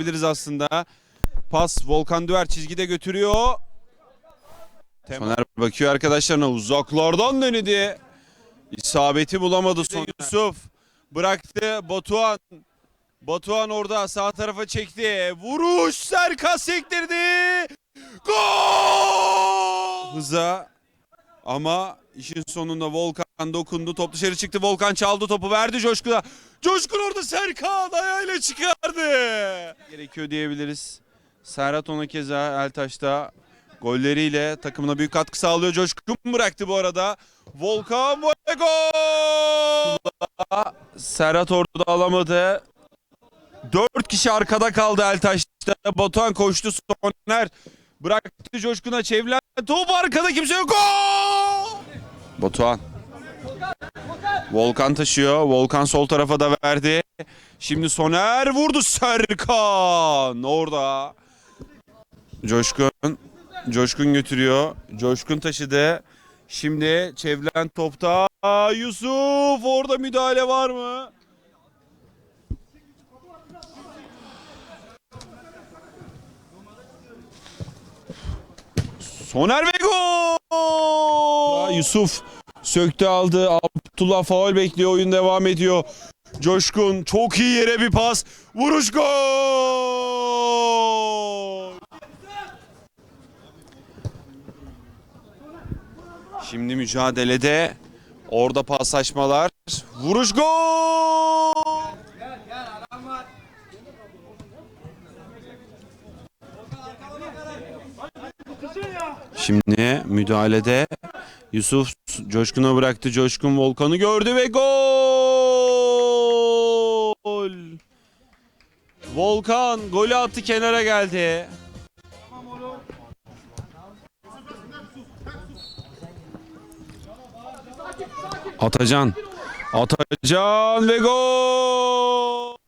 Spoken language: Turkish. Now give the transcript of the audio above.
diyebiliriz aslında. Pas Volkan Düver çizgide götürüyor. Soner bakıyor arkadaşlarına uzaklardan denedi. İsabeti bulamadı son Yusuf. Bıraktı Batuhan. Batuhan orada sağ tarafa çekti. Vuruş Serkan sektirdi. Gol! Hıza ama işin sonunda Volkan dokundu. Top dışarı çıktı. Volkan çaldı topu verdi Coşkun'a. Coşkun orada Serkan ayağıyla çıkardı. Gerekiyor diyebiliriz. Serhat ona keza Eltaş'ta golleriyle takımına büyük katkı sağlıyor. Coşkun bıraktı bu arada. Volkan ve gol! Serhat orada alamadı. Dört kişi arkada kaldı Eltaş'ta. Batuhan koştu Soner. Bıraktı Coşkun'a çevrilen top arkada kimse yok. Gol! Batuhan. Volkan taşıyor. Volkan sol tarafa da verdi. Şimdi Soner vurdu Serkan. Orada. Coşkun. Coşkun götürüyor. Coşkun taşıdı. Şimdi çevrilen topta Yusuf. Orada müdahale var mı? Soner ve gol! Yusuf söktü aldı. Abdullah faul bekliyor. Oyun devam ediyor. Coşkun çok iyi yere bir pas. Vuruş gol! Şimdi mücadelede orada paslaşmalar. Vuruş gol! Şimdi müdahalede Yusuf Coşkun'a bıraktı. Coşkun Volkan'ı gördü ve gol! Volkan golü attı kenara geldi. Atacan. Atacan ve gol!